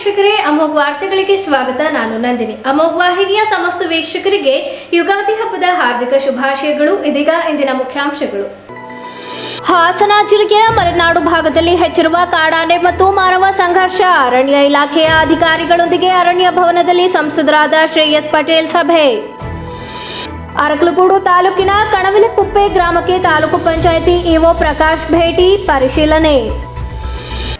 ವೀಕ್ಷಕರೇ, ಅಮೋಘ ವಾರ್ತೆಗಳಿಗೆ ಸ್ವಾಗತ. ನಾನು ನಂದಿನಿ. ಅಮೋಘ ವಾಹಿನಿಯ ಸಮಸ್ತ ವೀಕ್ಷಕರಿಗೆ ಯುಗಾದಿ ಹಬ್ಬದ ಹಾರ್ದಿಕ ಶುಭಾಶಯಗಳು. ಇದೀಗ ಇಂದಿನ ಮುಖ್ಯಾಂಶಗಳು. ಹಾಸನ ಜಿಲ್ಲೆಯ ಮಲೆನಾಡು ಭಾಗದಲ್ಲಿ ಹೆಚ್ಚಿರುವ ಕಾಡಾನೆ ಮತ್ತು ಮಾನವ ಸಂಘರ್ಷ. ಅರಣ್ಯ ಇಲಾಖೆಯ ಅಧಿಕಾರಿಗಳೊಂದಿಗೆ ಅರಣ್ಯ ಭವನದಲ್ಲಿ ಸಂಸದರಾದ ಶ್ರೇಯಸ್ ಪಟೇಲ್ ಸಭೆ. ಅರಕಲಗೂಡು ತಾಲೂಕಿನ ಕಣವಿನಕುಪ್ಪೆ ಗ್ರಾಮಕ್ಕೆ ತಾಲೂಕು ಪಂಚಾಯಿತಿ ಇಒ ಪ್ರಕಾಶ್ ಭೇಟಿ. ಪರಿಶೀಲನೆ.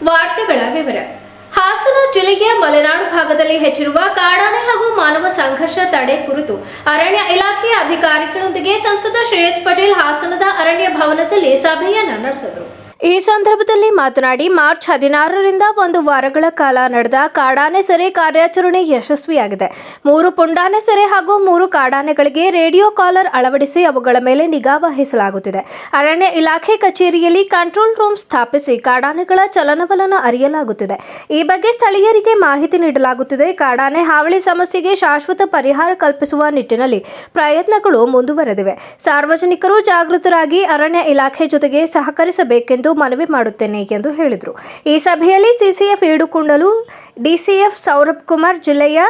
ವಾರ್ತೆಗಳ ವಿವರ. ಹಾಸನ ಜಿಲ್ಲೆಯ ಮಲೆನಾಡು ಭಾಗದಲ್ಲಿ ಹೆಚ್ಚಿರುವ ಕಾಡಾನೆ ಹಾಗೂ ಮಾನವ ಸಂಘರ್ಷ ತಡೆ ಕುರಿತು ಅರಣ್ಯ ಇಲಾಖೆಯ ಅಧಿಕಾರಿಗಳೊಂದಿಗೆ ಸಂಸದ ಶ್ರೇಯಸ್ ಪಟೇಲ್ ಹಾಸನದ ಅರಣ್ಯ ಭವನದಲ್ಲಿ ಸಭೆಯನ್ನ ನಡೆಸಿದರು. ಈ ಸಂದರ್ಭದಲ್ಲಿ ಮಾತನಾಡಿ, ಮಾರ್ಚ್ ಹದಿನಾರರಿಂದ ಒಂದು ವಾರಗಳ ಕಾಲ ನಡೆದ ಕಾಡಾನೆ ಸೆರೆ ಕಾರ್ಯಾಚರಣೆ ಯಶಸ್ವಿಯಾಗಿದೆ. ಮೂರು ಪುಂಡಾನೆ ಸೆರೆ ಹಾಗೂ ಮೂರು ಕಾಡಾನೆಗಳಿಗೆ ರೇಡಿಯೋ ಕಾಲರ್ ಅಳವಡಿಸಿ ಅವುಗಳ ಮೇಲೆ ನಿಗಾ ವಹಿಸಲಾಗುತ್ತಿದೆ. ಅರಣ್ಯ ಇಲಾಖೆ ಕಚೇರಿಯಲ್ಲಿ ಕಂಟ್ರೋಲ್ ರೂಮ್ ಸ್ಥಾಪಿಸಿ ಕಾಡಾನೆಗಳ ಚಲನವಲನ ಅರಿಯಲಾಗುತ್ತಿದೆ. ಈ ಬಗ್ಗೆ ಸ್ಥಳೀಯರಿಗೆ ಮಾಹಿತಿ ನೀಡಲಾಗುತ್ತಿದೆ. ಕಾಡಾನೆ ಹಾವಳಿ ಸಮಸ್ಯೆಗೆ ಶಾಶ್ವತ ಪರಿಹಾರ ಕಲ್ಪಿಸುವ ನಿಟ್ಟಿನಲ್ಲಿ ಪ್ರಯತ್ನಗಳು ಮುಂದುವರೆದಿವೆ. ಸಾರ್ವಜನಿಕರು ಜಾಗೃತರಾಗಿ ಅರಣ್ಯ ಇಲಾಖೆ ಜೊತೆಗೆ ಸಹಕರಿಸಬೇಕೆಂದು ಮನವಿ ಮಾಡುತ್ತೇನೆ ಎಂದು ಹೇಳಿದರು. ಈ ಸಭೆಯಲ್ಲಿ ಸಿಸಿಎಫ್ ಈಡುಕೊಂಡಲು ಡಿಸಿಎಫ್ ಸೌರಭ್ ಕುಮಾರ್ ಜಿಲ್ಲೆಯ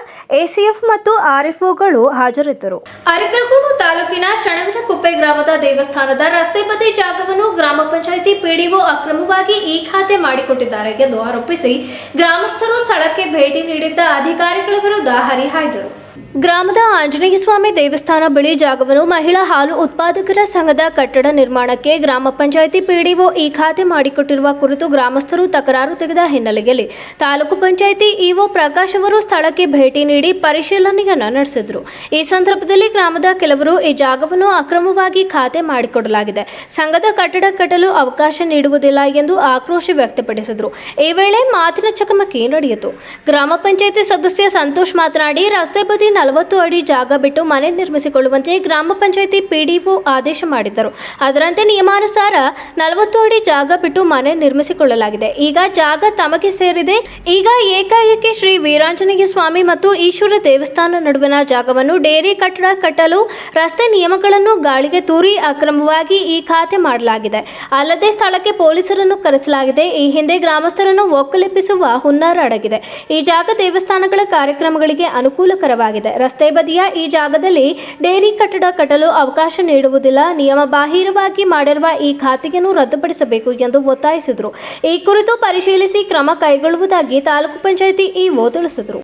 ಎಸಿಎಫ್ ಮತ್ತು ಆರ್ಎಫ್ಒಗಳು ಹಾಜರಿದ್ದರು. ಅರಕಲ್ಗೂಡು ತಾಲೂಕಿನ ಶಣವಿನಕುಪ್ಪೆ ಗ್ರಾಮದ ದೇವಸ್ಥಾನದ ರಸ್ತೆ ಬದಿ ಜಾಗವನ್ನು ಗ್ರಾಮ ಪಂಚಾಯಿತಿ ಪಿಡಿಒ ಅಕ್ರಮವಾಗಿ ಈ ಖಾತೆ ಮಾಡಿಕೊಟ್ಟಿದ್ದಾರೆ ಎಂದು ಆರೋಪಿಸಿ ಗ್ರಾಮಸ್ಥರು ಸ್ಥಳಕ್ಕೆ ಭೇಟಿ ನೀಡಿದ್ದ ಅಧಿಕಾರಿಗಳ ವಿರುದ್ಧ ಹರಿಹಾಯ್ದರು. ಗ್ರಾಮದ ಆಂಜನೇಯ ಸ್ವಾಮಿ ದೇವಸ್ಥಾನ ಬಳಿ ಜಾಗವನ್ನು ಮಹಿಳಾ ಹಾಲು ಉತ್ಪಾದಕರ ಸಂಘದ ಕಟ್ಟಡ ನಿರ್ಮಾಣಕ್ಕೆ ಗ್ರಾಮ ಪಂಚಾಯಿತಿ ಪಿಡಿಒ ಈ ಖಾತೆ ಮಾಡಿಕೊಟ್ಟಿರುವ ಕುರಿತು ಗ್ರಾಮಸ್ಥರು ತಕರಾರು ತೆಗೆದ ಹಿನ್ನೆಲೆಯಲ್ಲಿ ತಾಲೂಕು ಪಂಚಾಯಿತಿ ಇಒ ಪ್ರಕಾಶ್ ಅವರು ಸ್ಥಳಕ್ಕೆ ಭೇಟಿ ನೀಡಿ ಪರಿಶೀಲನೆಯನ್ನು ನಡೆಸಿದರು. ಈ ಸಂದರ್ಭದಲ್ಲಿ ಗ್ರಾಮದ ಕೆಲವರು ಈ ಜಾಗವನ್ನು ಅಕ್ರಮವಾಗಿ ಖಾತೆ ಮಾಡಿಕೊಡಲಾಗಿದೆ. ಸಂಘದ ಕಟ್ಟಡ ಕಟ್ಟಲು ಅವಕಾಶ ನೀಡುವುದಿಲ್ಲ ಎಂದು ಆಕ್ರೋಶ ವ್ಯಕ್ತಪಡಿಸಿದರು. ಈ ವೇಳೆ ಮಾತಿನ ಚಕಮಕಿ ನಡೆಯಿತು. ಗ್ರಾಮ ಪಂಚಾಯಿತಿ ಸದಸ್ಯ ಸಂತೋಷ್ ಮಾತನಾಡಿ, ರಸ್ತೆ ಬದಿ ನಲವತ್ತು ಅಡಿ ಜಾಗ ಬಿಟ್ಟು ಮನೆ ನಿರ್ಮಿಸಿಕೊಳ್ಳುವಂತೆ ಗ್ರಾಮ ಪಂಚಾಯಿತಿ ಪಿಡಿಒ ಆದೇಶ ಮಾಡಿದ್ದರು. ಅದರಂತೆ ನಿಯಮಾನುಸಾರ ನಲವತ್ತು ಅಡಿ ಜಾಗ ಬಿಟ್ಟು ಮನೆ ನಿರ್ಮಿಸಿಕೊಳ್ಳಲಾಗಿದೆ. ಈಗ ಜಾಗ ತಮಗೆ ಸೇರಿದೆ. ಈಗ ಏಕಾಏಕಿ ಶ್ರೀ ವೀರಾಂಜನೇಯ ಸ್ವಾಮಿ ಮತ್ತು ಈಶ್ವರ ದೇವಸ್ಥಾನ ನಡುವಿನ ಜಾಗವನ್ನು ಡೇರಿ ಕಟ್ಟಡ ಕಟ್ಟಲು ರಸ್ತೆ ನಿಯಮಗಳನ್ನು ಗಾಳಿಗೆ ತೂರಿ ಅಕ್ರಮವಾಗಿ ಈ ಖಾತೆ ಮಾಡಲಾಗಿದೆ. ಅಲ್ಲದೆ ಸ್ಥಳಕ್ಕೆ ಪೊಲೀಸರನ್ನು ಕರೆಸಲಾಗಿದೆ. ಈ ಹಿಂದೆ ಗ್ರಾಮಸ್ಥರನ್ನು ಒಕ್ಕಲೆಬ್ಬಿಸುವ ಹುನ್ನಾರ ಅಡಗಿದೆ. ಈ ಜಾಗ ದೇವಸ್ಥಾನಗಳ ಕಾರ್ಯಕ್ರಮಗಳಿಗೆ ಅನುಕೂಲಕರವಾಗಿದೆ. ರಸ್ತೆ ಬದಿಯ ಈ ಜಾಗದಲ್ಲಿ ಡೇರಿ ಕಟ್ಟಡ ಕಟ್ಟಲು ಅವಕಾಶ ನೀಡುವುದಿಲ್ಲ ನಿಯಮ ಬಾಹಿರವಾಗಿ ಮಾಡಿರುವ ಈ ಖಾತೆಯನ್ನು ರದ್ದುಪಡಿಸಬೇಕು ಎಂದು ಒತ್ತಾಯಿಸಿದರು ಈ ಕುರಿತು ಪರಿಶೀಲಿಸಿ ಕ್ರಮ ಕೈಗೊಳ್ಳುವುದಾಗಿ ತಾಲೂಕು ಪಂಚಾಯಿತಿ ಇಒ ತಿಳಿಸಿದರು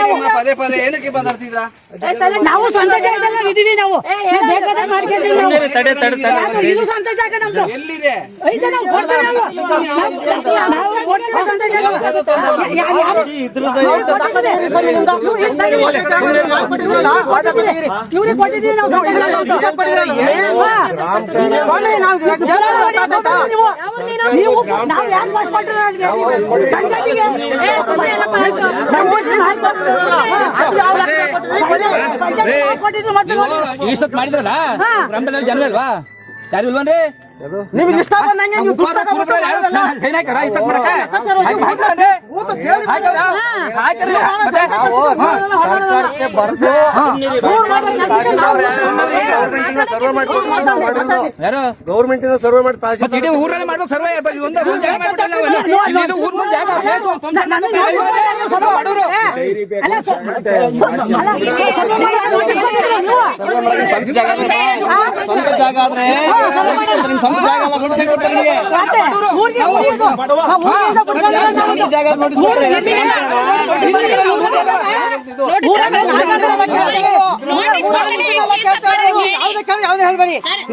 ನಾವು ಪದೇ ಪದೇ. ಏನಕ್ಕೆ ಮಾತಾಡ್ತಿದ್ರಾ ಸ್ವಂತ ಜಾಗದಲ್ಲಿ ಇದೀವಿ ನಾವು. ಬೇಕಾದ್ರೆ ಮಾಡ್ಕೊಂತೀವಿ ನಾವು ಇದು ಸ್ವಂತ ಜಾಗ ನಮ್ದು. ಎಲ್ಲಿದೆ? ಐತೆ ನಾವು ಕೊಡ್ತೀವಿ ನಾವು. ನಾವು ಕೊಡ್ತೀವಿ. ಸ್ವಂತ ಜಾಗ. ಈ ಸತ್ ಮಾಡಿದ್ರಲ್ಲ? ಗ್ರಾಮದಲ್ಲಿ ಜನ ಇಲ್ವಾ ಯಾರು ಇಲ್ವನ್ರಿ ನಿಮ್ಗೆ ಇಷ್ಟ ಬಂದಂಗೆ ನೀವು ದುಡ್ಡು ತಗೊಂಡ್ಬಿಟ್ಟು ಮಾಡೋದಲ್ಲ. ಸರ್ಕಾರಕ್ಕೆ ಬರ್ದು ಯಾರು ಗೌರ್ಮೆಂಟ್ ಇಂದ ಸರ್ವೆ ಮಾಡಿ ಮತ್ತೆ ಇಡೀ ಊರಲ್ಲಿ ಮಾಡ್ಬೇಕು ಸರ್ವೆ ಒಂದು ಒಂದು ಜಾಗ ಮಾಡ್ಬಿಟ್ಟಲ್ಲ ನಾವೆಲ್ಲ. ಇಲ್ಲಿ ಇದು ಊರ್ ಮುಂದೆ ಜಾಗ place ಒಂದು function ಮಾಡ್ಬೇಕು. ಸ್ವಲ್ಪ ಬಡವ್ರು. ಅಲ್ಲ, ಸ- ಸ್ವಂತ ಜಾಗ ಆದ್ರೆ ನಿಮ್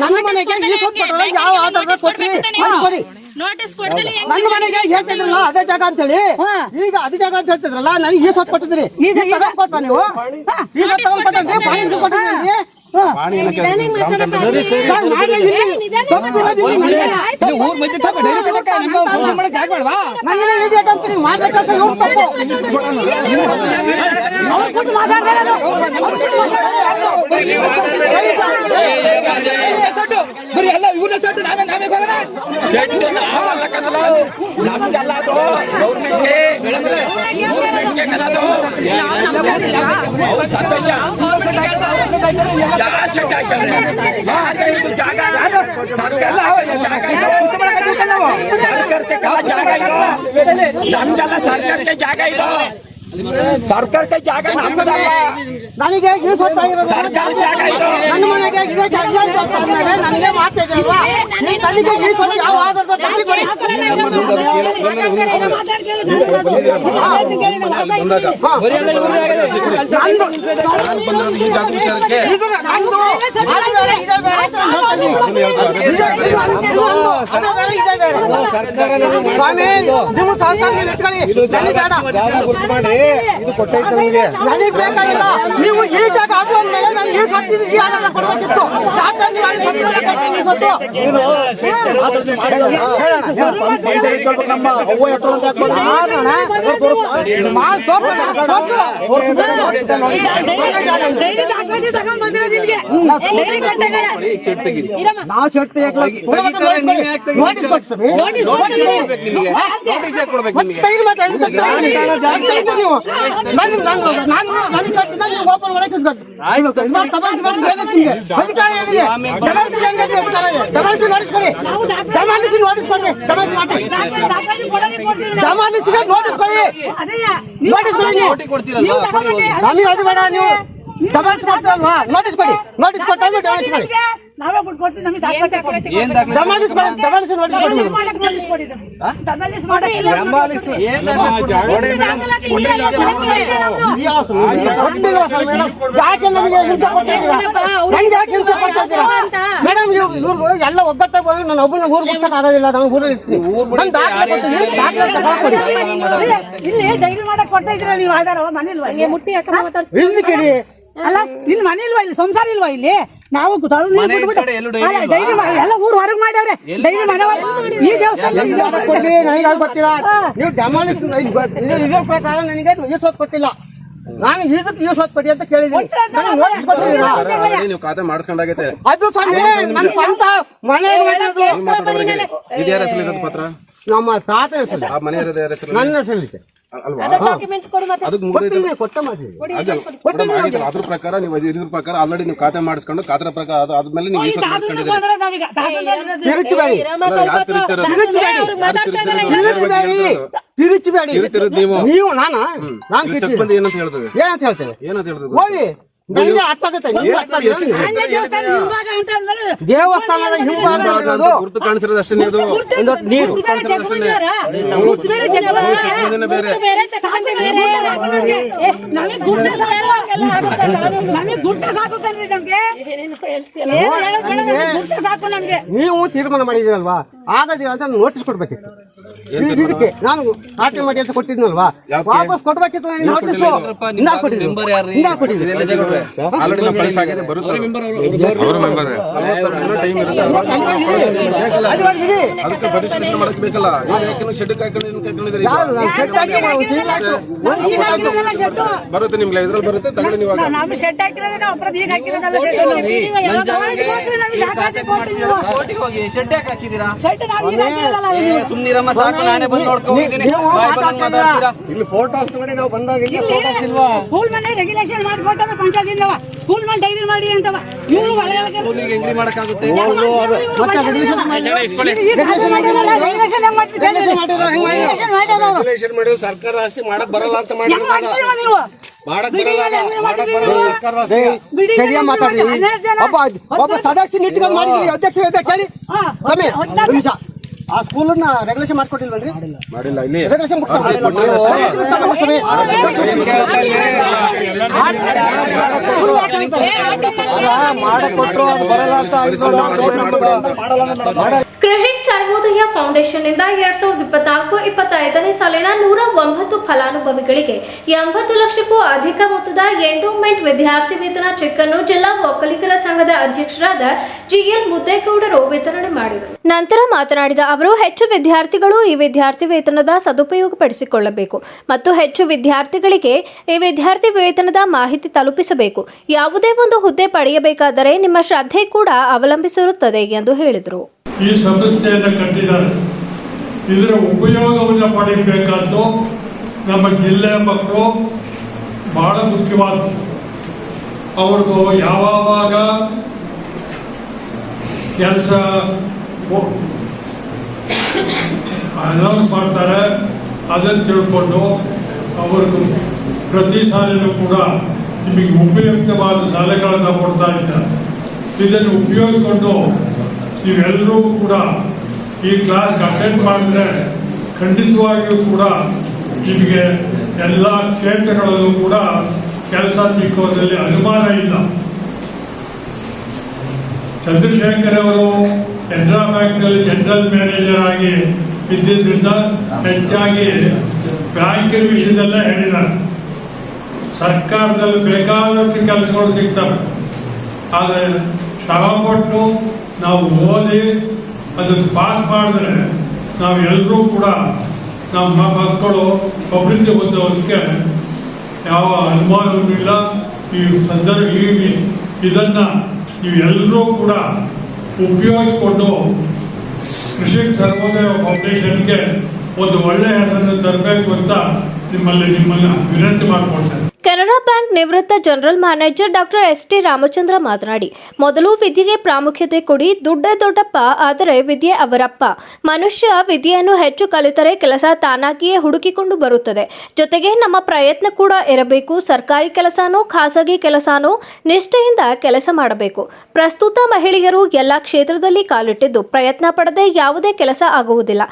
ನನ್ನ ಮನೆಗೆ ಯಾವ ಆಧಾರದ ಕೊಟ್ರಿ ಅದು ಕೊಡಿ. ನೋಟಿಸ್ ಕೊಡ್ದಲ್ಲಿ ನನ್ನ ಮನೆಗೆ ಹೇಳ್ತಿದ್ರಲ್ಲ ಅದೇ ಜಾಗ ಅಂತ ಹೇಳಿ ಈಗ ಅದೇ ಜಾಗ ಅಂತ ಹೇಳ್ತಿದ್ರಲ್ಲ ನನಗೆ ಈ ಸತ್ ಕೊಟ್ಟಿದ್ರಿ ಈಗ- ಈಗ ಕೊಟ್ಟ ನೀವು? ಈ ತಗೊಂಡ್ ಕೊಟ್ಟಿದ್ರಿ ಬರೀ ಎಲ್ಲ ಇವ್ರ ಸೆಟ್ ನಾವೇ ನಾವೇ ಹೋಗೋಣ ಸೆಟ್ ನಾವಲ್ಲ ಕನ್ನಡ ನಮ್ಗೆಲ್ಲ ಅದು ಗೌರ್ಮೆಂಟ್ಗೆ ಅವ್ರು ಸಂತೋಷ ಯಾವ ಶೆಟ್ ಹಾಕ್ತಾರೆ ಯಾರಿಗೆ ಇದು ಜಾಗ ಸರ್ಕಾರ ಜಾಗ ಇದು ಸರ್ಕಾರಕ್ಕೆ ಕಲ ಜಾಗ ಇದು ನಮ್ಗೆಲ್ಲ ಸರ್ಕಾರಕ್ಕೆ ಜಾಗ ಇದು ಸರ್ಕಾರಕ್ಕೆ ಜಾಗ ನಮ್ದಲ್ಲ ನನಗೆ ಈ ಸ್ವತ್ತಾಗಿರೋದು ಸರ್ಕಾರ ಜಾಗ ಇದು ನನ್ನ ಮನೆಗೆ ಇದೇ ಜಾಗ ಈ ಸ್ವತ್ತಾದ್ಮೇಲೆ ನನಗೆ ಮಾಡ್ತಾ ಇದ್ದೀರಲ್ವಾ ನೀವು ತನಿಖೆ ಈ ಸ್ವತ್ತು ಯಾವ ಆಧಾರದ ತನಿಖೆ ಕೊಡಿ. ಬರೀ ಎಲ್ಲ ಇವ್ರದ್ದೇ ಆಗಿದೆ. ಈ ಜಾಗ ವಿಚಾರಕ್ಕೆ ಇದು ನಂದು, ಅದು ಬೇರೆ, ಇದೇ ಬೇರೆ ಅಂತ ನಾನು ಹೇಳ್ತಾ ಇದ್ದೀನಿ. ಇದು- ಇದು ನಂದು, ಅದು ಬೇರೆ, ಇದೇ ಬೇರೆ. ಸ್ವಾಮಿ ನೀವು ಸಹಕಾರ ನೀವು ಇಟ್ಕೊಳ್ಳಿ ನನಗೆ ಬೇಡ ಜಾಗ ಗುರ್ತು ಮಾಡಿ ಇದು ಕೊಟ್ಟೈತೆ ನಮಗೆ? ನನಗೆ ಬೇಕಾಗಿಲ್ಲ. ನೀವು ಈ ಜಾಗ ಅದು ಮೇಲೆ ನಾನು ಈ ಸತ್ತಿದ್ದು ಈ ಆಧಾರ ಕೊಡಬೇಕಿತ್ತು. ನೀವು ಅಲ್ಲಿ ಡೈಲಿ ಕಟ್ಟಾಗಲ್ಲ. ಚೆಟ್ ತೆಗೀರಿ ತೆಗಿತೀರಾ? ನೋಟಿಸ್ ಮಾಡಿ ಕೊಡಿ. ದಮನಿಸಿ ನೋಟಿಸ್ ಕೊಡಿ. ದಮನಿಸಿ ಮಾಡಿ. ನಾವು. ನೋಟಿಸ್ ಕೊಡಿ. ನೋಟಿಸ್ ಕೊಡಿ. ನಮಗೆ ಅದು ಬೇಡ ನೀವು ಕೊಡ್ತೀರಲ್ವಾ ನೋಟಿಸ್ ಕೊಡಿ ನೋಟಿಸ್ ಕೊಟ್ಟಾಗ ಕೊಡಿ ನಾವೇ ಕೊಡ್ತೀವಿ ನಮಗೆ ಕೊಡ್ತೀವಿ. ಏನ್ ದಾಖಲೆ ಮಾಡಕ್ಕೆ ಮಾಡಕ್ಕೆ ಇಲ್ಲ. ಏನ್ ದಾಖಲೆ ಸರ್ ಮೇಡಮ್ ಯಾಕೆ ನಮಗೆ ಹಿಂಸೆ ನಂಗೆ ಯಾಕೆ ಹಿಂಸೆ ಕೊಡ್ತಾ ಇವ್ರು ಎಲ್ಲ ಬಂದು ನಾನು ಒಬ್ಬನ ಊರು ಬಿಟ್ಟಕ್ಕೆ ಆಗೋದಿಲ್ಲ ನಾನು ಊರಲ್ಲಿ ಇರ್ತೀನಿ. ನಾನು ದಾಖಲೆ ಕೊಟ್ಟಿದ್ದೀನಿ ದಾಖಲೆ ತಗೊಳ್ಕೊಡಿ ಇಲ್ಲಿ ಡೈರಿ ಮಾಡಕ್ ಕೊಟ್ಟ ಇದ್ರ ನೀವು? ಆಧಾರ ಮನೇಲಿ ಮುಟ್ಟಿ ಅಲ್ಲ ಇಲ್ಲಿ ಮನೆ ಇಲ್ವಾ ಇಲ್ಲಿ? ಸಂಸಾರ ಇಲ್ವಾ ಇಲ್ಲಿ? ನಾವು ಎಲ್ಲೂ ಊರು ಹೊರಗ್ ಮಾಡ್ಯಾವ್ರೆ. ಡೈರಿ ಮನೆ ಈ ದೇವಸ್ಥಾನ ಕೊಡ್ಲಿ ನನಗೆ ಅದು ಗೊತ್ತಿಲ್ಲ ನೀವು ಡೆಮಾಲಿಸ್ ಇದ್ರ ಪ್ರಕಾರ ನನಗೆ ಈ ಕೊಟ್ಟಿಲ್ಲ. ನಾನು ಇದಕ್ಕೆ ಈ ಸ್ವತ್ತು ಕೊಡಿ ಅಂತ ಕೇಳಿದೀನಿ ನೀವು ಖಾತೆ ಮಾಡಿಸ್ಕೊಂಡಾಗೈತೆ. ಅದು ಸ್ವಾಮಿ ನನ್ನ ಸ್ವಂತ ಮನೆ ಇದ್ಯಾರ ಹೆಸರು ಪತ್ರ? ನಮ್ಮ ತಾತ ಹೆಸರು. ಆ ಮನೆ ಇರೋದು ಹೆಸರು? ನನ್ನ ಹೆಸರು ಅಲ್ವಾ? ಅದಕ್ಕೆ ಮುಗಿದೈತೆ ಕೊಟ್ಟ ಮಾಡಿ ಅದ್ರ ಪ್ರಕಾರ ನೀವು ಇದ್ರ ಪ್ರಕಾರ ಆಲ್ರೆಡಿ ನೀವು ಖಾತೆ ಮಾಡಿಸ್ಕೊಂಡು ಖಾತೆ ಪ್ರಕಾರ ಅದು ಆದ್ಮೇಲೆ ನೀವು ಸ್ವತ್ತು ಮಾಡಿಸ್ಕೊಂಡಿದ್ದೀರಿ. ತಿರುಚಬೇಡಿ ನೀವು ನೀವು? ನಾನು ನಾನು ಚೆಕ್ ಬಂದು ಏನಂತ ಹೇಳ್ತೇವೆ ಏನಂತ ಹೇಳ್ತೇನೆ ಏನಂತ ಹೇಳ್ತದೆ ಹೋಗಿ. ಅರ್ಥ ಆಗುತ್ತೆ ಅಂದ್ಮೇಲೆ ದೇವಸ್ಥಾನದ ಹಿಂಭಾಗ ಗುರುತು ಕಾಣಿಸಿರೋದು ಅಷ್ಟೇ ಇದು ನೀರು ನೀವು ತೀರ್ಮಾನ ಮಾಡಿದಿರಲ್ವಾ ಆಗದಿಲ್ಲ ಅಂತ ನೋಟಿಸ್ ಕೊಡ್ಬೇಕಿತ್ತು. ನಾನು ಆಟೆ ಮಾಡಿ ಅಂತ ಕೊಟ್ಟಿದ್ನಲ್ವಾ ವಾಪಸ್ ಕೊಡ್ಬೇಕಿತ್ತು ನಾನು ನೋಟಿಸ್ ಇನ್ನ ಕೊಟ್ಟಿದ್ದೀನಿ? ಇನ್ನ ಬರುತ್ತೆ ಶೆಡ್ ನಿಮ್ಗೆ ಇದ್ರಲ್ಲಿ ಬರುತ್ತೆ ತಗೊಳ್ಳಿ ನೀವು ನಾವು- ಶೆಡ್ ಹಾಕಿರೋದೇ ನಾವು ಅಪರಾಧ ಈಗ ಹಾಕಿರೋದಲ್ಲ. ಕೋರ್ಟಿಗೆ ಹೋಗಿ ಶೆಡ್ ಯಾಕೆ ಹಾಕಿದ್ದೀರಾ ಶೆಡ್ ನಾವು ಈಗ ಹಾಕಿರೋದಲ್ಲ ಏ, ಸಾಕು ನಾನೇ ಬಂದು ಬಂದಂಗ್ ಮಾತಾಡ್ತೀರಾ? ಮಾತಾಡ್ತೀರಾ ಇಲ್ಲಿ ಫೋಟೋಸ್ ನೋಡಿ ನಾವು ಬಂದಾಗ ಇಲ್ಲಿ ಇಲ್ಲಿ ಫೋಟೋಸ್ ಇಲ್ವಾ? ಸ್ಕೂಲ್ ಮನೆ ರೆಗ್ಯುಲೇಷನ್ ಮಾಡ್ಕೊಟ್ಟಾರ ಪಂಚಾಯತಿಂದವ. ಸ್ಕೂಲ್ ಮನೆ ಡೈರಿ ಮಾಡಿ ಅಂತವ. ಇವರು ಒಳಗೆ ಸ್ಕೂಲಿಗೆ ಎಂಟ್ರಿ ಮಾಡಕ್ಕಾಗುತ್ತೆ. ರೆಗ್ಯುಲೇಷನ್ ಮಾಡಿದ್ರೆ ಸರ್ಕಾರ ಆಸ್ತಿ ಮಾಡಕ್ ಬರಲ್ಲ ಅಂತ ಮಾಡಿದ್ರು ಸರಿಯಾಗಿ ಮಾತಾಡ್ರಿ ಒಬ್ಬ ಒಬ್ಬ ಸದಸ್ಯ ನಿಟ್ಟಿಗೆ ಮಾಡಿದ್ರಿ ಅಧ್ಯಕ್ಷ ಇದೆ ಕೇಳಿ. ನಿಮಿಷ. ಆ ಸ್ಕೂಲನ್ನ ರೆಗ್ಯುಲೇಷನ್ ಮಾಡ್ಕೊಟ್ಟಿಲ್ವಲ್ರಿ ಮಾಡಿಲ್ಲ. ಇಲ್ಲಿ. ರೆಗ್ಯುಲೇಷನ್ ಮಾಡಕೊಟ್ರು ಅದು ಬರಲ್ಲ ಅಂತ. ಕೃಷಿ ಸರ್ವೋದಯ ಫೌಂಡೇಶನ್ ಫೌಂಡೇಶನ್ನಿಂದ ಎರಡ್ ಸಾವಿರದ ಇಪ್ಪತ್ನಾಲ್ಕು ಇಪ್ಪತ್ತೈದನೇ ಸಾಲಿನ ನೂರ ಒಂಬತ್ತು ಫಲಾನುಭವಿಗಳಿಗೆ ಎಂಬತ್ತು ಲಕ್ಷಕ್ಕೂ ಅಧಿಕ ಮೊತ್ತದ ಎಂಡೋಮೆಂಟ್ ವಿದ್ಯಾರ್ಥಿ ವೇತನ ಚೆಕ್ ಅನ್ನು ಜಿಲ್ಲಾ ಒಕ್ಕಲಿಗರ ಸಂಘದ ಅಧ್ಯಕ್ಷರಾದ ಜಿಎಲ್ ಮುದ್ದೇಗೌಡರು ವಿತರಣೆ ಮಾಡಿದರು. ನಂತರ ಮಾತನಾಡಿದ ಅವರು, ಹೆಚ್ಚು ವಿದ್ಯಾರ್ಥಿಗಳು ಈ ವಿದ್ಯಾರ್ಥಿ ವೇತನದ ಸದುಪಯೋಗ ಪಡಿಸಿಕೊಳ್ಳಬೇಕು ಮತ್ತು ಹೆಚ್ಚು ವಿದ್ಯಾರ್ಥಿಗಳಿಗೆ ಈ ವಿದ್ಯಾರ್ಥಿ ವೇತನದ ಮಾಹಿತಿ ತಲುಪಿಸಬೇಕು. ಯಾವುದೇ ಒಂದು ಹುದ್ದೆ ಪಡೆಯಬೇಕಾದರೆ ನಿಮ್ಮ ಶ್ರದ್ಧೆ ಕೂಡ ಅವಲಂಬಿಸಿರುತ್ತದೆ ಎಂದು ಹೇಳಿದರು. ಈ ಸಂಸ್ಥೆಯನ್ನು ಕಟ್ಟಿದ್ದಾರೆ ಇದರ ಉಪಯೋಗವನ್ನು ಪಡೆಯಬೇಕಾದ್ದು ನಮ್ಮ ಜಿಲ್ಲೆಯ ಮಕ್ಕಳು ಬಹಳ ಮುಖ್ಯವಾದ ಅವ್ರಿಗೂ ಯಾವಾಗ ಕೆಲಸ ಅನೌನ್ಸ್ ಮಾಡ್ತಾರೆ, ಅದನ್ನು ತಿಳ್ಕೊಂಡು ಅವ್ರಿಗೂ ಪ್ರತಿ ಸಾಲಿನೂ ಕೂಡ ನಿಮಗೆ ಉಪಯುಕ್ತವಾದ ಸಲಹೆಗಳನ್ನು ಕೊಡ್ತಾ ಇದ್ದಾರೆ. ಇದನ್ನು ಉಪಯೋಗಿಸ್ಕೊಂಡು ನೀವೆಲ್ಲರೂ ಕೂಡ ಈ ಕ್ಲಾಸ್ ಅಟೆಂಡ್ ಮಾಡಿದ್ರೆ ಖಂಡಿತವಾಗಿಯೂ ಕೂಡ ನಿಮಗೆ ಎಲ್ಲ ಕ್ಷೇತ್ರಗಳಲ್ಲೂ ಕೂಡ ಕೆಲಸ ಸಿಕ್ಕೋದ್ರಲ್ಲಿ ಅನುಮಾನ ಇಲ್ಲ. ಚಂದ್ರಶೇಖರ್ ಅವರು ಕೆನರಾ ಬ್ಯಾಂಕ್ನಲ್ಲಿ ಜನರಲ್ ಮ್ಯಾನೇಜರ್ ಆಗಿ ಇದ್ದಿದ್ದರಿಂದ ಹೆಚ್ಚಾಗಿ ಬ್ಯಾಂಕಿನ ವಿಷಯದಲ್ಲೇ ಹೇಳಿದ್ದಾರೆ. ಸರ್ಕಾರದಲ್ಲಿ ಬೇಕಾದಷ್ಟು ಕೆಲಸಗಳು ಸಿಗ್ತವೆ. ಆದರೆ ಶ್ರಮಪಟ್ಟು ನಾವು ಓದಿ ಅದನ್ನು ಪಾಸ್ ಮಾಡಿದ್ರೆ ನಾವು ಎಲ್ಲರೂ ಕೂಡ ನಮ್ಮ ಮಕ್ಕಳು ಅಭಿವೃದ್ಧಿ ಹೊಂದೋದಕ್ಕೆ ಯಾವ ಅನುಮಾನವೂ ಇಲ್ಲ. ಈ ಸಂದರ್ಭ ಈ ಇದನ್ನು ನೀವೆಲ್ಲರೂ ಕೂಡ ಉಪಯೋಗಿಸಿಕೊಂಡು ಕೃಷಿ ಸರ್ವೋದಯ ಫೌಂಡೇಶನ್ಗೆ ಒಂದು ಒಳ್ಳೆಯ ಹೆಸರನ್ನು ತರಬೇಕು ಅಂತ ನಿಮ್ಮಲ್ಲಿ ನಿಮ್ಮನ್ನು ವಿನಂತಿ ಮಾಡಿಕೊಳ್ತೇನೆ. ಕೆನರಾ ಬ್ಯಾಂಕ್ ನಿವೃತ್ತ general manager doctor S T Ramachandra ಮಾತನಾಡಿ, ಮೊದಲು ವಿದ್ಯೆಗೆ ಪ್ರಾಮುಖ್ಯತೆ ಕೊಡಿ, ದುಡ್ಡ ದೊಡ್ಡಪ್ಪ, ಆದರೆ ವಿದ್ಯೆ ಅವರಪ್ಪ. ಮನುಷ್ಯ ವಿದ್ಯೆಯನ್ನು ಹೆಚ್ಚು ಕಲಿತರೆ ಕೆಲಸ ತಾನಾಗಿಯೇ ಹುಡುಕಿಕೊಂಡು ಬರುತ್ತದೆ. ಜೊತೆಗೆ ನಮ್ಮ ಪ್ರಯತ್ನ ಕೂಡ ಇರಬೇಕು. ಸರ್ಕಾರಿ ಕೆಲಸನೋ, ಖಾಸಗಿ ಕೆಲಸನೋ ನಿಷ್ಠೆಯಿಂದ ಕೆಲಸ ಮಾಡಬೇಕು. ಪ್ರಸ್ತುತ ಮಹಿಳೆಯರು ಎಲ್ಲ ಕ್ಷೇತ್ರದಲ್ಲಿ ಕಾಲಿಟ್ಟಿದ್ದು, ಪ್ರಯತ್ನ ಪಡದೆ ಯಾವುದೇ ಕೆಲಸ ಆಗುವುದಿಲ್ಲ.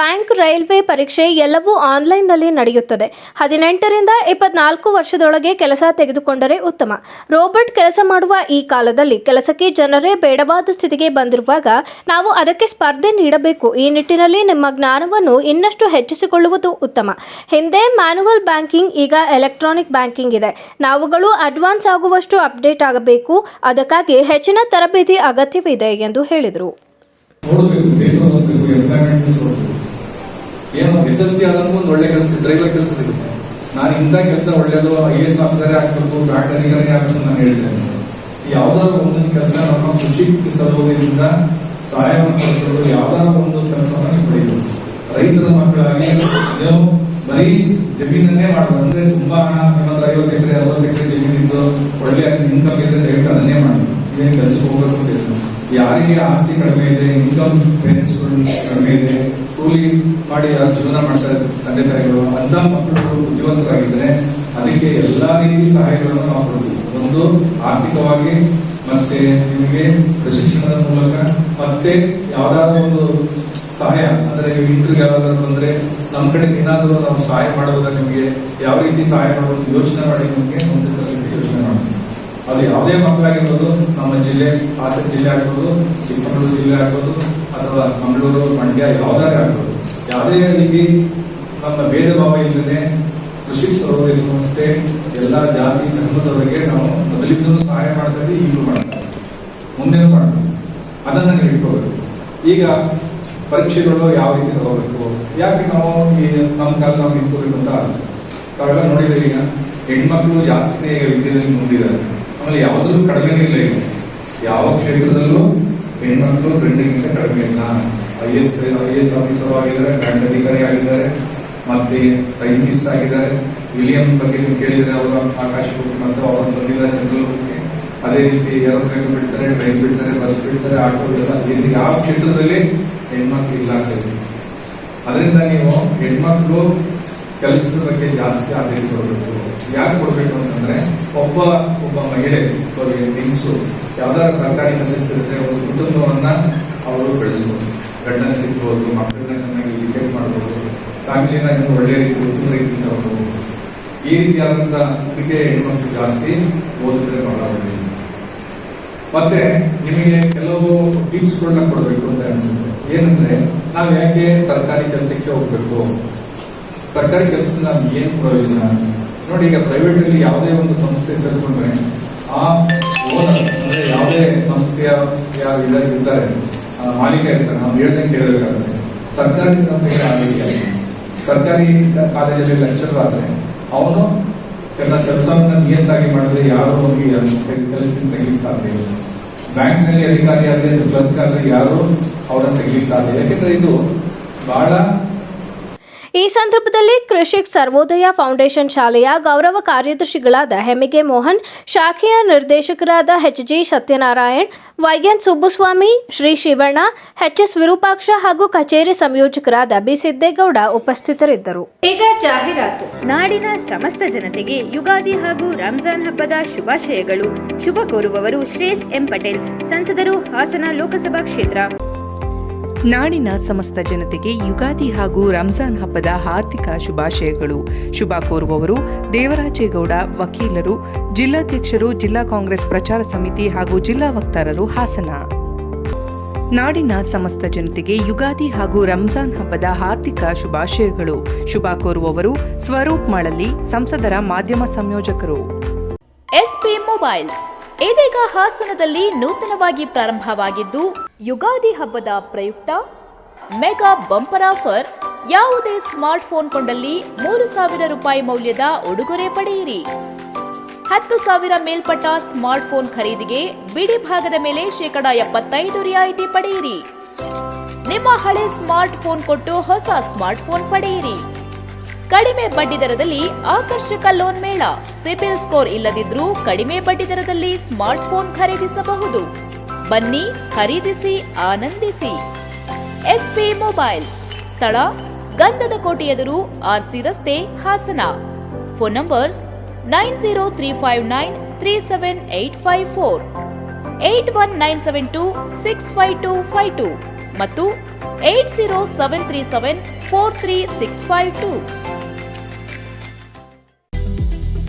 ಬ್ಯಾಂಕ್ ರೈಲ್ವೆ ಪರೀಕ್ಷೆ ಎಲ್ಲವೂ ಆನ್ಲೈನ್ನಲ್ಲಿ ನಡೆಯುತ್ತದೆ. ಹದಿನೆಂಟರಿಂದ ಇಪ್ಪತ್ನಾಲ್ಕು ವರ್ಷದೊಳಗೆ ಕೆಲಸ ತೆಗೆದುಕೊಂಡರೆ ಉತ್ತಮ. ರೋಬೋಟ್ ಕೆಲಸ ಮಾಡುವ ಈ ಕಾಲದಲ್ಲಿ ಕೆಲಸಕ್ಕೆ ಜನರೇ ಬೇಡವಾದ ಸ್ಥಿತಿಗೆ ಬಂದಿರುವಾಗ ನಾವು ಅದಕ್ಕೆ ಸ್ಪರ್ಧೆ ನೀಡಬೇಕು. ಈ ನಿಟ್ಟಿನಲ್ಲಿ ನಿಮ್ಮ ಜ್ಞಾನವನ್ನು ಇನ್ನಷ್ಟು ಹೆಚ್ಚಿಸಿಕೊಳ್ಳುವುದು ಉತ್ತಮ. ಹಿಂದೆ ಮ್ಯಾನುವಲ್ ಬ್ಯಾಂಕಿಂಗ್, ಈಗ ಎಲೆಕ್ಟ್ರಾನಿಕ್ ಬ್ಯಾಂಕಿಂಗ್ ಇದೆ. ನಾವುಗಳು ಅಡ್ವಾನ್ಸ್ ಆಗುವಷ್ಟು ಅಪ್ಡೇಟ್ ಆಗಬೇಕು. ಅದಕ್ಕಾಗಿ ಹೆಚ್ಚಿನ ತರಬೇತಿ ಅಗತ್ಯವಿದೆ ಎಂದು ಹೇಳಿದರು. ಏನು ಎಸ್ ಎಲ್ ಸಿ ಆದ್ರೂ ಒಂದು ಒಳ್ಳೆ ಕೆಲಸ ಡ್ರೈವರ್ ಕೆಲಸ ಸಿಗುತ್ತೆ. ನಾನು ಇಂಥ ಕೆಲಸ ಒಳ್ಳೆಯದು, ಐ ಎಸ್ ಆಫೀಸರೇ ಆಗಬೇಕು ಅಧಿಕಾರಿ ಆಗಬೇಕು ನಾನು ಹೇಳ್ತೇನೆ ಯಾವ್ದಾದ್ರು ಒಂದೊಂದು ಕೆಲಸ ನಮ್ಮ ಕೃಷಿ ಸಲುವುದರಿಂದ ಸಹಾಯವನ್ನು ಪಡ್ಕೊಂಡು ಯಾವ್ದಾದ್ರು ಒಂದು ಕೆಲಸವನ್ನು ಪಡೆಯಬೇಕು. ರೈತರ ಮಕ್ಕಳಾಗಿ ನೀವು ಬರೀ ಜಮೀನನ್ನೇ ಮಾಡೋದು ಅಂದ್ರೆ ತುಂಬಾ ಹಣ ಅನ್ನೋದು ಐವತ್ತು ಎಕರೆ, ಅರವತ್ತು ಎಕರೆ ಜಮೀನಿದ್ದು ಒಳ್ಳೆಯ ಇನ್ಕಮ್ ಇದೆ ದಯವಿಟ್ಟು ಅದನ್ನೇ ಮಾಡಿ ಏನು ಕೆಲಸಕ್ಕೆ ಹೋಗೋದು. ಯಾರಿಗೆ ಆಸ್ತಿ ಕಡಿಮೆ ಇದೆ ಇನ್ಕಮ್ ಪೇರೆಂಟ್ಸ್ಗಳು ಕಡಿಮೆ ಇದೆ, ಕೂಲಿ ಮಾಡಿ ಜೀವನ ಮಾಡ್ತಾರೆ, ತಂದೆ ತಾಯಿಗಳು ಅಂತ ಮಕ್ಕಳು ಬುದ್ಧಿವಂತರಾಗಿದ್ದಾರೆ ಅದಕ್ಕೆ ಎಲ್ಲ ರೀತಿ ಸಹಾಯಗಳನ್ನು ನಾವು ಕೊಡ್ತೀವಿ. ಒಂದು, ಆರ್ಥಿಕವಾಗಿ, ಮತ್ತೆ ನಿಮಗೆ ಪ್ರಶಿಕ್ಷಣದ ಮೂಲಕ, ಮತ್ತೆ ಯಾವ್ದಾದ್ರು ಒಂದು ಸಹಾಯ, ಅಂದ್ರೆ ಇಂಟ್ರಿಗೆ ಯಾವ್ದಾದ್ರು ಬಂದ್ರೆ ನಮ್ಮ ಕಡೆ ಏನಾದರೂ ನಾವು ಸಹಾಯ ಮಾಡುವುದ ನಿಮಗೆ ಯಾವ ರೀತಿ ಸಹಾಯ ಮಾಡುವುದು ಯೋಚನೆ ಮಾಡಿ ನಿಮಗೆ ತರಲಿಕ್ಕೆ ಯೋಚನೆ ಮಾಡ್ತೀವಿ. ಅದು ಯಾವುದೇ ಮಕ್ಕಳಾಗಿರ್ಬೋದು ನಮ್ಮ ಜಿಲ್ಲೆ, ಹಾಸನ ಜಿಲ್ಲೆ ಆಗ್ಬೋದು, ಚಿಕ್ಕಮಗಳೂರು ಜಿಲ್ಲೆ ಆಗ್ಬೋದು, ಅಥವಾ ಮಂಗಳೂರು, ಮಂಡ್ಯ ಯಾವ್ದಾದ್ರೂ ಆಗ್ಬೋದು. ಯಾವುದೇ ರೀತಿ ನಮ್ಮ ಭೇದ ಭಾವ ಇಲ್ಲದೆ ಕೃಷಿ ಸರ್ವೋದಯ ಸಂಸ್ಥೆ ಎಲ್ಲ ಜಾತಿ, ಧರ್ಮದವರಿಗೆ ನಾವು ಮೊದಲಿಂದಲೂ ಸಹಾಯ ಮಾಡ್ತಾ ಇದ್ದೀವಿ ಈಗಲೂ ಮಾಡ್ತಾ ಮುಂದೆನೂ ಮಾಡ್ತೀವಿ ಅದನ್ನ ಇಟ್ಕೋಬೇಕು. ಈಗ ಪರೀಕ್ಷೆಗಳು ಯಾವ ರೀತಿ ತಗೋಬೇಕು? ಯಾಕೆ ನಾವು ಈ ನಮ್ಮ ಕಾಲ ನಾವು ನಿಂತ್ಕೋಬೇಕು ಅಂತ ಕಾರಣ ನೋಡಿದ್ರೆ ಈಗ ಹೆಣ್ಮಕ್ಳು ಜಾಸ್ತಿನೇ ವಿದ್ಯೆಯಲ್ಲಿ ಮುಂದಿದ್ದಾರೆ. ಆಮೇಲೆ ಯಾವುದರಲ್ಲೂ ಕಡಿಮೆ ಇಲ್ಲ ಈಗ. ಯಾವ ಕ್ಷೇತ್ರದಲ್ಲೂ ಹೆಣ್ಮಕ್ಳು ಗಂಡಿಗಿಂತ ಕಡಿಮೆ ಇಲ್ಲ. I S I S officer ಆಗಿದ್ದಾರೆ ಅಧಿಕಾರಿ ಆಗಿದ್ದಾರೆ. ಮತ್ತೆ ಸೈಂಟಿಸ್ಟ್ ಆಗಿದ್ದಾರೆ. ವಿಲಿಯಂ ಬಗ್ಗೆ ನೀವು ಕೇಳಿದ್ರೆ ಅವರು ಆಕಾಶ ಮತ್ತೆ ಅವರು ಬಂದಿದ್ದಾರೆ ಬೆಂಗಳೂರಿಗೆ. ಅದೇ ರೀತಿ ಏರೋಪ್ಲೇನ್ ಬಿಡ್ತಾರೆ, ಟ್ರೈನ್ ಬಿಡ್ತಾರೆ, ಬಸ್ ಬಿಡ್ತಾರೆ, ಆಟೋ ಬಿಡ್ತಾರೆ. ಇಲ್ಲಿ ಯಾವ ಕ್ಷೇತ್ರದಲ್ಲಿ ಹೆಣ್ಮಕ್ಳು ಇಲ್ಲ ಹೇಳಿ. ಅದರಿಂದ ನೀವು ಹೆಣ್ಮಕ್ಳು ಕೆಲಸದ ಬಗ್ಗೆ ಜಾಸ್ತಿ ಆದ್ಯತೆ ಕೊಡಬೇಕು. ಯಾಕೆ ಕೊಡಬೇಕು ಅಂತಂದ್ರೆ, ಒಬ್ಬ ಒಬ್ಬ ಮಹಿಳೆ, ಅವರಿಗೆ ಹೆಂಗಸು ಯಾವ್ದಾದ್ರು ಸರ್ಕಾರಿ ಕೆಲಸ ಸಿಗುತ್ತೆ ಒಂದು ಕುಟುಂಬವನ್ನ ಅವರು ಬೆಳೆಸ್ಬೋದು. ಗಂಡನ ತಿಳ್ಬೋದು ಮಕ್ಕಳನ್ನ ಚೆನ್ನಾಗಿ ಎಜುಕೇಟ್ ಮಾಡ್ಬೋದು. ಫ್ಯಾಮಿಲಿನ ಇನ್ನೂ ಒಳ್ಳೆ ರೀತಿ ಉತ್ತಮ ರೀತಿಯಿಂದ ಅವರು ಈ ರೀತಿಯಾದಂಥ ಅದಕ್ಕೆ ಹೆಣ್ಮಕ್ಳು ಜಾಸ್ತಿ ಓದಿದ್ರೆ ಬಹಳ ಒಳ್ಳೆಯದು ಮತ್ತೆ ನಿಮಗೆ ಕೆಲವು ಟಿಪ್ಸ್ಗಳನ್ನ ಕೊಡಬೇಕು ಅಂತ ಅನಿಸುತ್ತೆ. ಏನಂದ್ರೆ, ನಾವು ಯಾಕೆ ಸರ್ಕಾರಿ ಕೆಲಸಕ್ಕೆ ಹೋಗ್ಬೇಕು? ಸರ್ಕಾರಿ ಕೆಲಸದಿಂದ ನಮ್ಗೆ ಏನು ಪ್ರಯೋಜನ? ನೋಡಿ, ಈಗ ಪ್ರೈವೇಟ್ ಅಲ್ಲಿ ಯಾವುದೇ ಒಂದು ಸಂಸ್ಥೆ ಸೇರಿಕೊಂಡ್ರೆ, ಆ ಓನರ್ ಅಂದ್ರೆ ಯಾವುದೇ ಸಂಸ್ಥೆಯ ಯಾರು ಇದ್ದಾರೆ ಮಾಲೀಕ ಇರ್ತಾರೆ ನಾವು ಹೇಳ್ದಂಗೆ ಕೇಳಬೇಕಾಗುತ್ತೆ. ಸರ್ಕಾರಿ ಸಂಸ್ಥೆಗೆ ಆ. ಸರ್ಕಾರಿ ಕಾಲೇಜಲ್ಲಿ ಲೆಕ್ಚರ್ ಆದ್ರೆ ಅವನು ಎಲ್ಲ ಕೆಲಸವನ್ನ ನಿಯತ್ತಾಗಿ ಮಾಡಿದ್ರೆ ಯಾರು ಅವನಿಗೆ ಕೆಲಸದಿಂದ ತೆಗಿಲಿಕ್ಕೆ ಸಾಧ್ಯ ಇಲ್ಲ ಬ್ಯಾಂಕ್ನಲ್ಲಿ ಅಧಿಕಾರಿ ಆದ್ರೆ ಕ್ಲರ್ಕ್ ಆದ್ರೆ ಯಾರು ಅವರನ್ನು ತೆಗಿಲಿಕ್ಕೆ ಸಾಧ್ಯ. ಯಾಕೆಂದ್ರೆ ಇದು ಬಹಳ ಈ ಸಂದರ್ಭದಲ್ಲಿ ಕೃಷಿಕ್ ಸರ್ವೋದಯ ಫೌಂಡೇಶನ್ ಶಾಲೆಯ ಗೌರವ ಕಾರ್ಯದರ್ಶಿಗಳಾದ ಹೆಮಿಗೆ ಮೋಹನ್, ಶಾಖೆಯ ನಿರ್ದೇಶಕರಾದ H G Satyanarayan, YN Subbuswamy, Shri Shivanna H S Virupaksha ಹಾಗೂ ಕಚೇರಿ ಸಂಯೋಜಕರಾದ ಬಿ ಸಿದ್ದೇಗೌಡ ಉಪಸ್ಥಿತರಿದ್ದರು. ಈಗ ಜಾಹೀರಾತು. ನಾಡಿನ ಸಮಸ್ತ ಜನತೆಗೆ ಯುಗಾದಿ ಹಾಗೂ ರಂಜಾನ್ ಹಬ್ಬದ ಶುಭಾಶಯಗಳು. ಶುಭ ಕೋರುವವರು ಶ್ರೇಯಸ್ ಎಂ ಪಟೇಲ್, ಸಂಸದರು ಹಾಸನ ಲೋಕಸಭಾ ಕ್ಷೇತ್ರ. ನಾಡಿನ ಸಮಸ್ತ ಜನತೆಗೆ ಯುಗಾದಿ ಹಾಗೂ ರಂಜಾನ್ ಹಬ್ಬದ ಹಾರ್ದಿಕ ಶುಭಾಶಯಗಳು. ಶುಭ ಕೋರುವವರು ದೇವರಾಜೇಗೌಡ, ವಕೀಲರು, ಜಿಲ್ಲಾಧ್ಯಕ್ಷರು, ಜಿಲ್ಲಾ ಕಾಂಗ್ರೆಸ್ ಪ್ರಚಾರ ಸಮಿತಿ ಹಾಗೂ ಜಿಲ್ಲಾ ವಕ್ತಾರರು ಹಾಸನ. ನಾಡಿನ ಸಮಸ್ತ ಜನತೆಗೆ ಯುಗಾದಿ ಹಾಗೂ ರಂಜಾನ್ ಹಬ್ಬದ ಹಾರ್ದಿಕ ಶುಭಾಶಯಗಳು. ಶುಭ ಕೋರುವವರು ಸ್ವರೂಪ್ ಮಳಲಿ, ಸಂಸದರ ಮಾಧ್ಯಮ ಸಂಯೋಜಕರು. SP mobiles. ಇದೀಗ ಹಾಸನದಲ್ಲಿ ನೂತನವಾಗಿ ಪ್ರಾರಂಭವಾಗಿದ್ದು ಯುಗಾದಿ ಹಬ್ಬದ ಪ್ರಯುಕ್ತ ಮೆಗಾ ಬಂಪರ್ ಆಫರ್. ಯಾವುದೇ ಸ್ಮಾರ್ಟ್ ಫೋನ್ ಕೊಂಡಲ್ಲಿ ಮೂರು ಸಾವಿರ ರೂಪಾಯಿ ಮೌಲ್ಯದ ಉಡುಗೊರೆ ಪಡೆಯಿರಿ. ಹತ್ತು ಸಾವಿರ ಮೇಲ್ಪಟ್ಟ ಸ್ಮಾರ್ಟ್ ಫೋನ್ ಖರೀದಿಗೆ ಬಿಡಿ ಭಾಗದ ಮೇಲೆ ಶೇಕಡ ಎಪ್ಪತ್ತೈದು ರಿಯಾಯಿತಿ ಪಡೆಯಿರಿ. ನಿಮ್ಮ ಹಳೆ ಸ್ಮಾರ್ಟ್ ಫೋನ್ ಕೊಟ್ಟು ಹೊಸ ಸ್ಮಾರ್ಟ್ ಫೋನ್ ಪಡೆಯಿರಿ. ಕಡಿಮೆ ಬಡ್ಡಿ ದರದಲ್ಲಿ ಆಕರ್ಷಕ ಲೋನ್ ಮೇಳ. ಸಿಬಿಲ್ ಸ್ಕೋರ್ ಇಲ್ಲದಿದ್ರೂ ಕಡಿಮೆ ಬಡ್ಡಿ ದರದಲ್ಲಿ ಸ್ಮಾರ್ಟ್ ಫೋನ್ ಖರೀದಿಸಬಹುದು. ಬನ್ನಿ ಖರೀದಿಸಿ ಆನಂದಿಸಿ. SP mobiles. ಸ್ಥಳ ಗಂಧದ ಕೋಟೆ ಎದುರು ಆರ್ಸಿ ರಸ್ತೆ Hassan. Phone numbers nine zero three five nine three seven eight five four. Eight one nine seven two six five two five two ಮತ್ತು eight zero seven three seven four three six five two.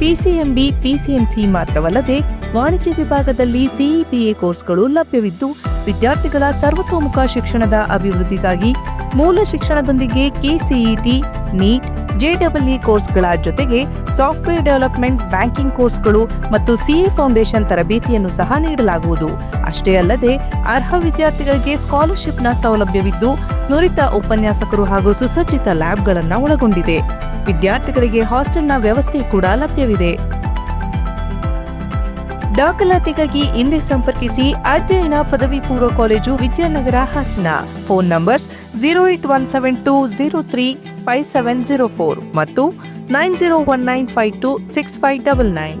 PCMB, PCMC ಮಾತ್ರವಲ್ಲದೆ ವಾಣಿಜ್ಯ ವಿಭಾಗದಲ್ಲಿ CEPA ಕೋರ್ಸ್ಗಳು ಲಭ್ಯವಿದ್ದು, ವಿದ್ಯಾರ್ಥಿಗಳ ಸರ್ವತೋಮುಖ ಶಿಕ್ಷಣದ ಅಭಿವೃದ್ಧಿಗಾಗಿ ಮೂಲ ಶಿಕ್ಷಣದೊಂದಿಗೆ ಕೆಸಿಇಟಿ, ನೀಟ್ ಜೆಡಬ್ಲ್ಇ ಕೋರ್ಸ್ಗಳ ಜೊತೆಗೆ ಸಾಫ್ಟ್ವೇರ್ ಡೆವಲಪ್ಮೆಂಟ್ ಬ್ಯಾಂಕಿಂಗ್ ಕೋರ್ಸ್ಗಳು ಮತ್ತು ಸಿಎ ಫೌಂಡೇಶನ್ ತರಬೇತಿಯನ್ನು ಸಹ ನೀಡಲಾಗುವುದು. ಅಷ್ಟೇ ಅಲ್ಲದೆ ಅರ್ಹ ವಿದ್ಯಾರ್ಥಿಗಳಿಗೆ ಸ್ಕಾಲರ್ಶಿಪ್ನ ಸೌಲಭ್ಯವಿದ್ದು, ನುರಿತ ಉಪನ್ಯಾಸಕರು ಹಾಗೂ ಸುಸಜ್ಜಿತ ಲ್ಯಾಬ್ಗಳನ್ನು ಒಳಗೊಂಡಿದೆ. ವಿದ್ಯಾರ್ಥಿಗಳಿಗೆ ಹಾಸ್ಟೆಲ್ನ ವ್ಯವಸ್ಥೆ ಕೂಡ ಲಭ್ಯವಿದೆ. ದಾಖಲಾತಿಗಾಗಿ ಇಂದೇ ಸಂಪರ್ಕಿಸಿ ಅಧ್ಯಯನ ಪದವಿ ಪೂರ್ವ college Vidyanagar Hassan. Phone numbers zero eight one seven two zero three five seven zero four ಮತ್ತು nine zero one nine five two six five double nine.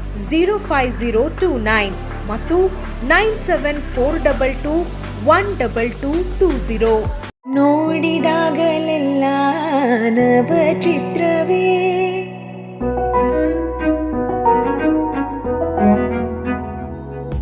zero five zero two nine ಮತ್ತು nine seven four double two one double two two zero ನೋಡಿದಾಗಲೆಲ್ಲ ನವ ಚಿತ್ರವೇ.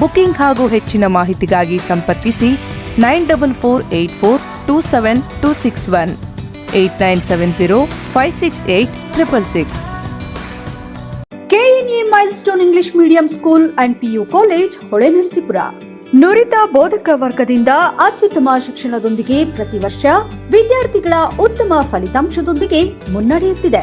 Booking ಹಾಗೂ ಹೆಚ್ಚಿನ ಮಾಹಿತಿಗಾಗಿ ಸಂಪರ್ಕಿಸಿ nine double four eight four two seven two six one, eight nine seven zero five six eight triple six. KNA milestone English medium school and PU college Holenarasipura ನುರಿತ ಬೋಧಕ ವರ್ಗದಿಂದ ಅತ್ಯುತ್ತಮ ಶಿಕ್ಷಣದೊಂದಿಗೆ ಪ್ರತಿ ವರ್ಷ ವಿದ್ಯಾರ್ಥಿಗಳ ಉತ್ತಮ ಫಲಿತಾಂಶದೊಂದಿಗೆ ಮುನ್ನಡೆಯುತ್ತಿದೆ.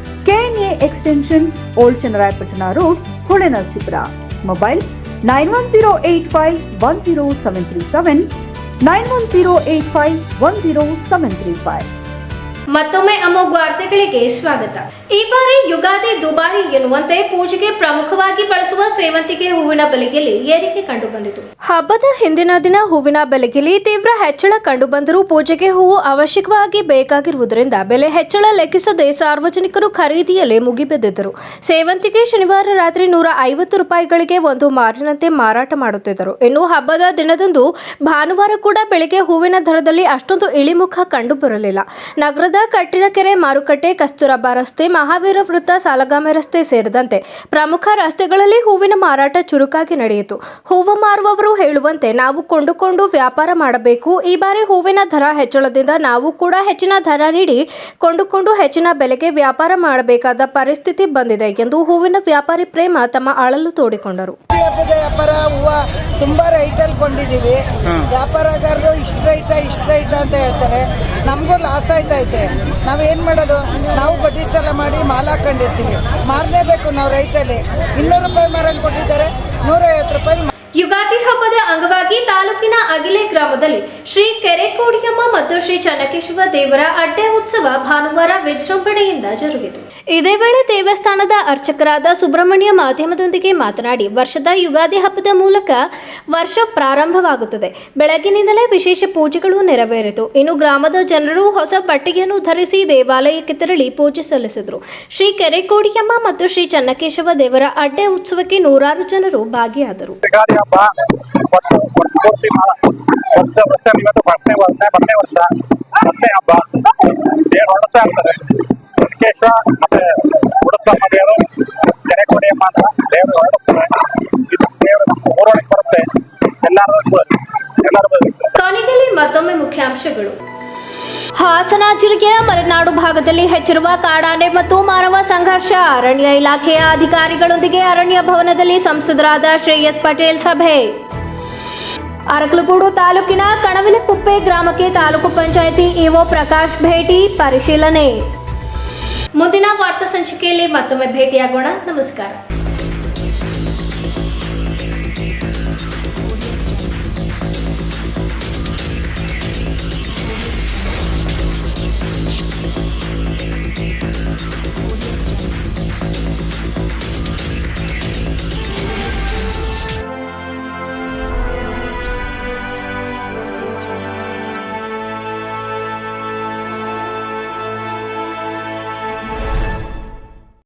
KNA extension old Channarayapatna road, Hole Narasipura. Mobile nine one zero eight five one zero seven three seven, nine one zero eight five one zero seven three five. ಮತ್ತೊಮ್ಮೆ ಅಮೋಘ ವಾರ್ತೆಗಳಿಗೆ ಸ್ವಾಗತ. ಈ ಬಾರಿ ಯುಗಾದಿ ದುಬಾರಿ ಎನ್ನುವಂತೆ ಪೂಜೆಗೆ ಪ್ರಮುಖವಾಗಿ ಬಳಸುವ ಸೇವಂತಿಗೆ ಹೂವಿನ ಬೆಲೆಯಲ್ಲಿ ಏರಿಕೆ ಕಂಡುಬಂದಿತು. ಹಬ್ಬದ ಹಿಂದಿನ ದಿನ ಹೂವಿನ ಬೆಲೆಯಲ್ಲಿ ತೀವ್ರ ಹೆಚ್ಚಳ ಕಂಡುಬಂದರೂ ಪೂಜೆಗೆ ಹೂವು ಅವಶ್ಯಕವಾಗಿ ಬೇಕಾಗಿರುವುದರಿಂದ ಬೆಲೆ ಹೆಚ್ಚಳ ಲೆಕ್ಕಿಸದೆ ಸಾರ್ವಜನಿಕರು ಖರೀದಿಯಲ್ಲಿ ಮುಗಿಬಿದ್ದಿದ್ದರು ಸೇವಂತಿಗೆ ಶನಿವಾರ ರಾತ್ರಿ ನೂರ ಐವತ್ತು ರೂಪಾಯಿಗಳಿಗೆ ಒಂದು ಮಾರಿನಂತೆ ಮಾರಾಟ ಮಾಡುತ್ತಿದ್ದರು. ಇನ್ನು ಹಬ್ಬದ ದಿನದಂದು ಭಾನುವಾರ ಕೂಡ ಬೆಳಿಗ್ಗೆ ಹೂವಿನ ದರದಲ್ಲಿ ಅಷ್ಟೊಂದು ಇಳಿಮುಖ ಕಂಡುಬರಲಿಲ್ಲ. ನಗರದ ಕಟ್ಟಿನಕೆರೆ ಮಾರುಕಟ್ಟೆ ಕಸ್ತೂರಬಾ ರಸ್ತೆ ಮಹಾವೀರ ವೃತ್ತ ಸಾಲಗಾಮೆ ರಸ್ತೆ ಸೇರಿದಂತೆ ಪ್ರಮುಖ ರಸ್ತೆಗಳಲ್ಲಿ ಹೂವಿನ ಮಾರಾಟ ಚುರುಕಾಗಿ ನಡೆಯಿತು. ಹೂವು ಮಾರುವವರು ಹೇಳುವಂತೆ ನಾವು ಕೊಂಡುಕೊಂಡು ವ್ಯಾಪಾರ ಮಾಡಬೇಕು. ಈ ಬಾರಿ ಹೂವಿನ ದರ ಹೆಚ್ಚಳದಿಂದ ನಾವು ಕೂಡ ಹೆಚ್ಚಿನ ದರ ನೀಡಿ ಕೊಂಡುಕೊಂಡು ಹೆಚ್ಚಿನ ಬೆಲೆಗೆ ವ್ಯಾಪಾರ ಮಾಡಬೇಕಾದ ಪರಿಸ್ಥಿತಿ ಬಂದಿದೆ ಎಂದು ಹೂವಿನ ವ್ಯಾಪಾರಿ ಪ್ರೇಮ ತಮ್ಮ ಅಳಲು ತೋಡಿಕೊಂಡರು. ವ್ಯಾಪಾರ ಹೂವ ತುಂಬಾ ರೈಟಲ್ಲಿ ಕೊಂಡಿದ್ದೀವಿ ಕೊಂಡಿದೀವಿ ವ್ಯಾಪಾರಗಾರರು ಇಷ್ಟ ರೈಟ ಇಷ್ಟ ರೈಟ ಅಂತ ಹೇಳ್ತಾರೆ. ನಮಗೂ ಲಾಸ್ ಆಯ್ತೈತೆ. ನಾವೇನ್ ಮಾಡೋದು? ನಾವು ಬಡ್ಡಿ ಸಾಲ ಮಾಡಿ ಮಾಲ್ ಹಾಕೊಂಡಿರ್ತೀವಿ. ಮಾರಲೇಬೇಕು ನಾವು ರೈತಲ್ಲಿ. ಇನ್ನೂರು ರೂಪಾಯಿ ಮಾರಲ್ಲಿ ಕೊಟ್ಟಿದ್ದಾರೆ. ನೂರೈವತ್ತು ರೂಪಾಯಿ ಯುಗಾದಿ ಹಬ್ಬದ ಅಂಗವಾಗಿ ತಾಲೂಕಿನ ಅಗಿಲೆ ಗ್ರಾಮದಲ್ಲಿ ಶ್ರೀ ಕೆರೆಕೋಡಿಯಮ್ಮ ಮತ್ತು ಶ್ರೀ ಚನ್ನಕೇಶವ ದೇವರ ಅಡ್ಡೆ ಉತ್ಸವ ಭಾನುವಾರ ವಿಜೃಂಭಣೆಯಿಂದ ಜರುಗಿತು. ಇದೇ ವೇಳೆ ದೇವಸ್ಥಾನದ ಅರ್ಚಕರಾದ ಸುಬ್ರಹ್ಮಣ್ಯ ಮಾಧ್ಯಮದೊಂದಿಗೆ ಮಾತನಾಡಿ ವರ್ಷದ ಯುಗಾದಿ ಹಬ್ಬದ ಮೂಲಕ ವರ್ಷ ಪ್ರಾರಂಭವಾಗುತ್ತದೆ. ಬೆಳಗಿನಿಂದಲೇ ವಿಶೇಷ ಪೂಜೆಗಳು ನೆರವೇರಿತು. ಇನ್ನು ಗ್ರಾಮದ ಜನರು ಹೊಸ ಬಟ್ಟೆಯನ್ನು ಧರಿಸಿ ದೇವಾಲಯಕ್ಕೆ ತೆರಳಿ ಪೂಜೆ ಸಲ್ಲಿಸಿದರು. ಶ್ರೀ ಕೆರೆಕೋಡಿಯಮ್ಮ ಮತ್ತು ಶ್ರೀ ಚನ್ನಕೇಶವ ದೇವರ ಅಡ್ಡೆ ಉತ್ಸವಕ್ಕೆ ನೂರಾರು ಜನರು ಭಾಗಿಯಾದರು. ಹಬ್ಬ. ವರ್ಷ ವರ್ಷ ಪೂರ್ತಿ ವರ್ಷ ವರ್ಷ ಇವತ್ತು ಬರ್ತೇ ಬರ್ತೇ ವರ್ಷ ಬರ್ತೇ ಹಬ್ಬ. ಏನು ಹೊರಡ್ತಾ ಇರ್ತಾರೆ? ವೆಂಕಟೇಶ್ವರ ಮತ್ತೆ ಉಡುತ್ತಮ್ಮ ದೇವರು ಕೆರೆಕೋಡಿಯಮ್ಮ ಅಂತ ದೇವರು ಹೊರಡುತ್ತಾರೆ ಇದು ದೇವರು ಊರೊಳಗೆ ಬರುತ್ತೆ ಎಲ್ಲರೂ ಎಲ್ಲರೂ ಮತ್ತೊಮ್ಮೆ ಮುಖ್ಯಾಂಶಗಳು. ಹಾಸನ ಜಿಲ್ಲೆಯ ಮಲೆನಾಡು ಭಾಗದಲ್ಲಿ ಹೆಚ್ಚಿರುವ ಕಾಡಾನೆ ಮತ್ತು ಮಾನವ ಸಂಘರ್ಷ. ಅರಣ್ಯ ಇಲಾಖೆಯ ಅಧಿಕಾರಿಗಳೊಂದಿಗೆ ಅರಣ್ಯ ಭವನದಲ್ಲಿ ಸಂಸದರಾದ ಶ್ರೇಯಸ್ ಪಟೇಲ್ ಸಭೆ. ಅರಕಲಗೂಡು ತಾಲೂಕಿನ ಕಣವಿನಕುಪ್ಪೆ ಗ್ರಾಮಕ್ಕೆ ತಾಲೂಕು ಪಂಚಾಯಿತಿ ಇಒ ಪ್ರಕಾಶ್ ಭೇಟಿ ಪರಿಶೀಲನೆ. ಮುಂದಿನ ವಾರ್ತಾ ಸಂಚಿಕೆಯಲ್ಲಿ ಮತ್ತೊಮ್ಮೆ ಭೇಟಿಯಾಗೋಣ. ನಮಸ್ಕಾರ.